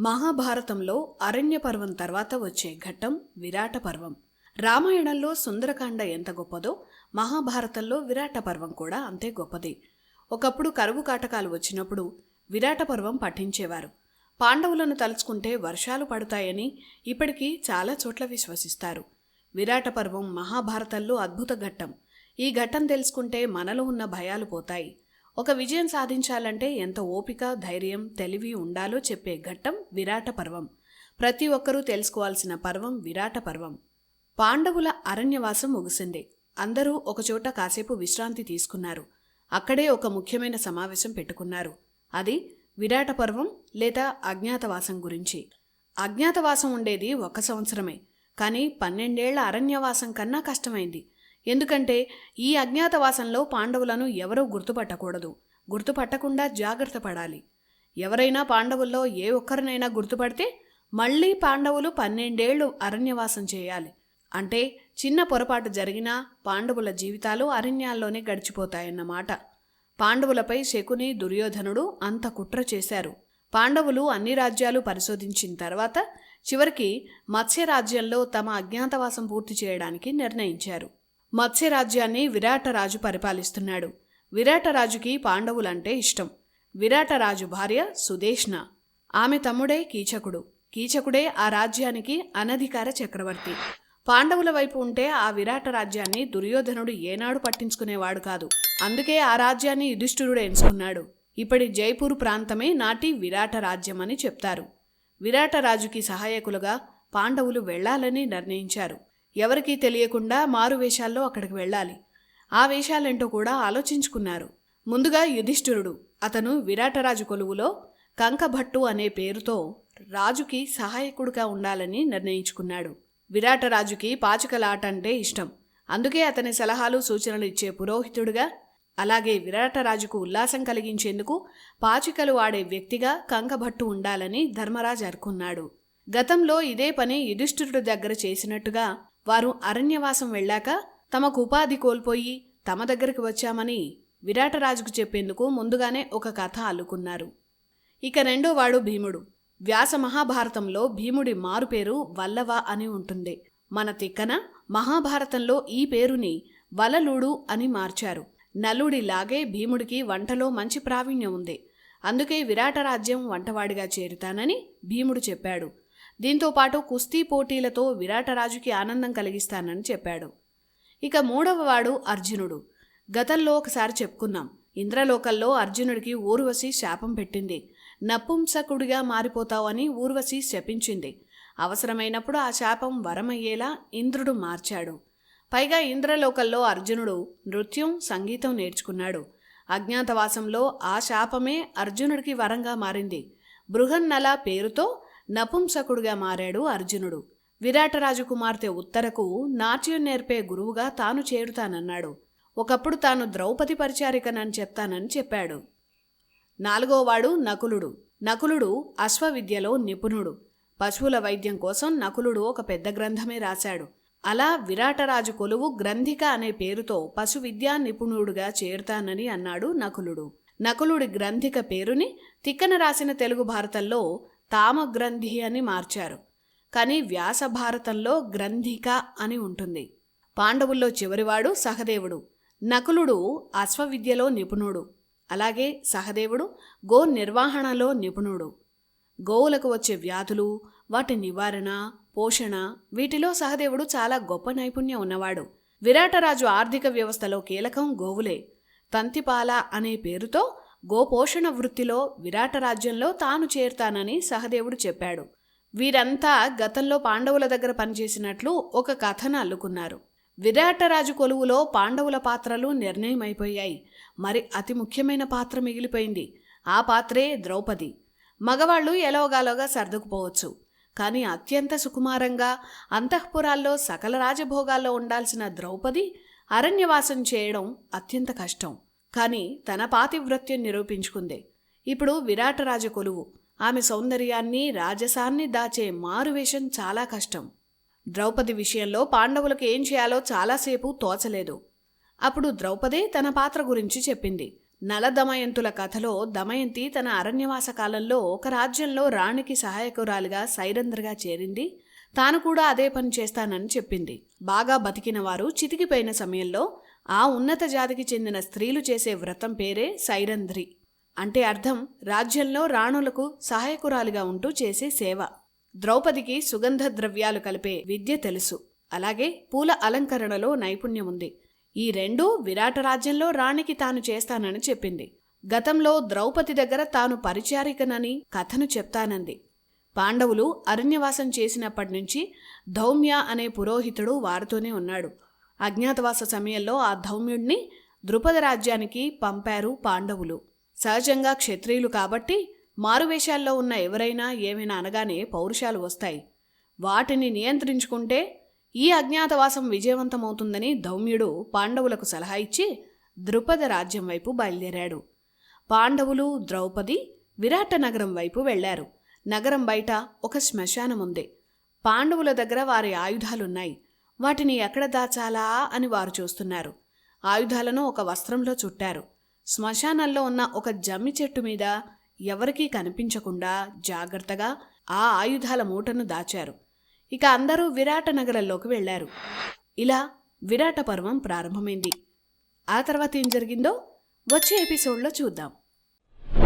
మహాభారతంలో అరణ్య పర్వం తర్వాత వచ్చే ఘట్టం విరాట పర్వం రామాయణంలో సుందరకాండ ఎంత గొప్పదో మహాభారతంలో విరాట పర్వం కూడా అంతే గొప్పది. ఒకప్పుడు కరువు కాటకాలు వచ్చినప్పుడు విరాట పర్వం పఠించేవారు. పాండవులను తలుచుకుంటే వర్షాలు పడతాయని ఇప్పటికీ చాలా చోట్ల విశ్వసిస్తారు. విరాట పర్వం మహాభారతంలో అద్భుత ఘట్టం. ఈ ఘట్టం తెలుసుకుంటే మనలో ఉన్న భయాలు పోతాయి. ఒక విజయం సాధించాలంటే ఎంత ఓపిక ధైర్యం తెలివి ఉండాలో చెప్పే ఘట్టం విరాట పర్వం. ప్రతి ఒక్కరూ తెలుసుకోవాల్సిన పర్వం విరాట పర్వం. పాండవుల అరణ్యవాసం ముగిసింది. అందరూ ఒకచోట కాసేపు విశ్రాంతి తీసుకున్నారు. అక్కడే ఒక ముఖ్యమైన సమావేశం పెట్టుకున్నారు. అది విరాట పర్వం లేదా అజ్ఞాతవాసం గురించి. అజ్ఞాతవాసం ఉండేది ఒక సంవత్సరమే. కానీ పన్నెండేళ్ళ అరణ్యవాసం కన్నా కష్టమైంది. ఎందుకంటే ఈ అజ్ఞాతవాసంలో పాండవులను ఎవరూ గుర్తుపట్టకూడదు. గుర్తుపట్టకుండా జాగ్రత్త పడాలి. ఎవరైనా పాండవుల్లో ఏ ఒక్కరినైనా గుర్తుపడితే మళ్ళీ పాండవులు పన్నెండేళ్ళు అరణ్యవాసం చేయాలి. అంటే చిన్న పొరపాటు జరిగినా పాండవుల జీవితాలు అరణ్యాల్లోనే గడిచిపోతాయన్నమాట. పాండవులపై శకుని దుర్యోధనుడు అంత కుట్ర చేశారు. పాండవులు అన్ని రాజ్యాలు పరిశోధించిన తర్వాత చివరికి మత్స్యరాజ్యంలో తమ అజ్ఞాతవాసం పూర్తి చేయడానికి నిర్ణయించారు. మత్స్యరాజ్యాన్ని విరాటరాజు పరిపాలిస్తున్నాడు. విరాటరాజుకి పాండవులంటే ఇష్టం. విరాటరాజు భార్య సుదేష్ణ. ఆమె తమ్ముడే కీచకుడు. కీచకుడే ఆ రాజ్యానికి అనధికార చక్రవర్తి. పాండవుల వైపు ఉంటే ఆ విరాట రాజ్యాన్ని దుర్యోధనుడు ఏనాడు పట్టించుకునేవాడు కాదు. అందుకే ఆ రాజ్యాన్ని యుధిష్ఠిరుడు ఎంచుకున్నాడు. ఇప్పటి జైపూర్ ప్రాంతమే నాటి విరాట రాజ్యమని చెప్తారు. విరాటరాజుకి సహాయకులుగా పాండవులు వెళ్ళాలని నిర్ణయించారు. ఎవరికీ తెలియకుండా మారు వేషాల్లో అక్కడికి వెళ్ళాలి. ఆ వేషాలేంటో కూడా ఆలోచించుకున్నారు. ముందుగా యుధిష్ఠిరుడు అతను విరాటరాజు కొలువులో కంకభట్టు అనే పేరుతో రాజుకి సహాయకుడిగా ఉండాలని నిర్ణయించుకున్నాడు. విరాటరాజుకి పాచికలాట అంటే ఇష్టం. అందుకే అతని సలహాలు సూచనలు ఇచ్చే పురోహితుడుగా అలాగే విరాటరాజుకు ఉల్లాసం కలిగించేందుకు పాచికలు ఆడే వ్యక్తిగా కంకభట్టు ఉండాలని ధర్మరాజు అనుకున్నాడు. గతంలో ఇదే పని యుధిష్ఠిరుడు దగ్గర చేసినట్టుగా వారు అరణ్యవాసం వెళ్ళాక తమకు ఉపాధి కోల్పోయి తమ దగ్గరికి వచ్చామని విరాటరాజుకు చెప్పేందుకు ముందుగానే ఒక కథ అల్లుకున్నారు. ఇక రెండో వాడు భీముడు. వ్యాస మహాభారతంలో భీముడి మారుపేరు వల్లవ అని ఉంటుంది మన తిక్కన మహాభారతంలో ఈ పేరుని వలలుడు అని మార్చారు. నలుడిలాగే భీముడికి వంటలో మంచి ప్రావీణ్యం ఉంది అందుకే విరాటరాజ్యం వంటవాడిగా చేరుతానని భీముడు చెప్పాడు. దీంతో పాటు కుస్తీ పోటీలతో విరాటరాజుకి ఆనందం కలిగిస్తానని చెప్పాడు. ఇక మూడవ వాడు అర్జునుడు. గతంలో ఒకసారి చెప్పుకున్నాం. ఇంద్రలోకల్లో అర్జునుడికి ఊర్వశి శాపం పెట్టింది. నపుంసకుడిగా మారిపోతావని ఊర్వశి శపించింది. అవసరమైనప్పుడు ఆ శాపం వరమయ్యేలా ఇంద్రుడు మార్చాడు. పైగా ఇంద్రలోకల్లో అర్జునుడు నృత్యం సంగీతం నేర్చుకున్నాడు. అజ్ఞాతవాసంలో ఆ శాపమే అర్జునుడికి వరంగా మారింది. బృహన్నల పేరుతో నపుంసకుడుగా మారాడు అర్జునుడు. విరాటరాజు కుమార్తె ఉత్తరకు నాట్యం నేర్పే గురువుగా తాను చేరుతానన్నాడు. ఒకప్పుడు తాను ద్రౌపది పరిచారికనని చెప్తానని చెప్పాడు. నాలుగోవాడు నకులుడు. నకులుడు అశ్వవిద్యలో నిపుణుడు. పశువుల వైద్యం కోసం నకులుడు ఒక పెద్ద గ్రంథమే రాశాడు. అలా విరాటరాజు కొలువు గ్రంథిక అనే పేరుతో పశు విద్యా నిపుణుడుగా చేరుతానని అన్నాడు నకులుడు. నకులుడి గ్రంథిక పేరుని తిక్కన రాసిన తెలుగు భారతంలో తామగ్రంథి అని మార్చారు. కానీ వ్యాస భారతంలో గ్రంథిక అని ఉంటుంది. పాండవుల్లో చివరివాడు సహదేవుడు. నకులుడు అశ్వవిద్యలో నిపుణుడు. అలాగే సహదేవుడు గో నిర్వహణలో నిపుణుడు. గోవులకు వచ్చే వ్యాధులు వాటి నివారణ పోషణ వీటిలో సహదేవుడు చాలా గొప్ప నైపుణ్యం ఉన్నవాడు. విరాటరాజు ఆర్థిక వ్యవస్థలో కీలకం గోవులే. తంతిపాల అనే పేరుతో గోపోషణ వృత్తిలో విరాట రాజ్యంలో తాను చేరుతానని సహదేవుడు చెప్పాడు. వీరంతా గతంలో పాండవుల దగ్గర పనిచేసినట్లు ఒక కథను అల్లుకున్నారు. విరాటరాజు కొలువులో పాండవుల పాత్రలు నిర్ణయమైపోయాయి. మరి అతి ముఖ్యమైన పాత్ర మిగిలిపోయింది. ఆ పాత్రే ద్రౌపది. మగవాళ్ళు ఎలోగాలోగా సర్దుకుపోవచ్చు. కానీ అత్యంత సుకుమారంగా అంతఃపురాల్లో సకల రాజభోగాల్లో ఉండాల్సిన ద్రౌపది అరణ్యవాసం చేయడం అత్యంత కష్టం. కానీ తన పాతివ్రత్యం నిరూపించుకుంది. ఇప్పుడు విరాటరాజ కొలువు. ఆమె సౌందర్యాన్ని రాజసాన్ని దాచే మారువేషం చాలా కష్టం. ద్రౌపది విషయంలో పాండవులకు ఏం చేయాలో చాలాసేపు తోచలేదు. అప్పుడు ద్రౌపదే తన పాత్ర గురించి చెప్పింది. నల దమయంతుల కథలో దమయంతి తన అరణ్యవాస కాలంలో ఒక రాజ్యంలో రాణికి సహాయకురాలిగా సైరంధ్రగా చేరింది. తాను కూడా అదే పని చేస్తానని చెప్పింది. బాగా బతికిన వారు చితికిపోయిన సమయంలో ఆ ఉన్నత జాతికి చెందిన స్త్రీలు చేసే వ్రతం పేరే సైరంధ్రి. అంటే అర్థం రాజ్యంలో రాణులకు సహాయకురాలుగా ఉంటూ చేసే సేవ. ద్రౌపదికి సుగంధ ద్రవ్యాలు కలిపే విద్య తెలుసు. అలాగే పూల అలంకరణలో నైపుణ్యం ఉంది. ఈ రెండూ విరాట రాజ్యంలో రాణికి తాను చేస్తానని చెప్పింది. గతంలో ద్రౌపది దగ్గర తాను పరిచారికనని కథను చెప్తానంది. పాండవులు అరణ్యవాసం చేసినప్పటి నుంచి ధౌమ్య అనే పురోహితుడు వారితోనే ఉన్నాడు. అజ్ఞాతవాస సమయంలో ఆ ధౌమ్యుడిని ద్రుపద రాజ్యానికి పంపారు పాండవులు. సహజంగా క్షత్రియులు కాబట్టి మారువేషాల్లో ఉన్న ఎవరైనా ఏమైనా అనగానే పౌరుషాలు వస్తాయి. వాటిని నియంత్రించుకుంటే ఈ అజ్ఞాతవాసం విజయవంతమవుతుందని ధౌమ్యుడు పాండవులకు సలహా ఇచ్చి ద్రుపద రాజ్యం వైపు బయలుదేరాడు. పాండవులు ద్రౌపది విరాట నగరం వైపు వెళ్ళారు. నగరం బయట ఒక శ్మశానం ఉంది పాండవుల దగ్గర వారి ఆయుధాలున్నాయి. వాటిని ఎక్కడ దాచాలా అని వారు చూస్తున్నారు. ఆయుధాలను ఒక వస్త్రంలో చుట్టారు. శ్మశానంలో ఉన్న ఒక జమ్మి చెట్టు మీద ఎవరికీ కనిపించకుండా జాగ్రత్తగా ఆ ఆయుధాల మూటను దాచారు. ఇక అందరూ విరాట నగరంలోకి వెళ్ళారు ఇలా విరాట పర్వం ప్రారంభమైంది. ఆ తర్వాత ఏం జరిగిందో వచ్చే ఎపిసోడ్లో చూద్దాం.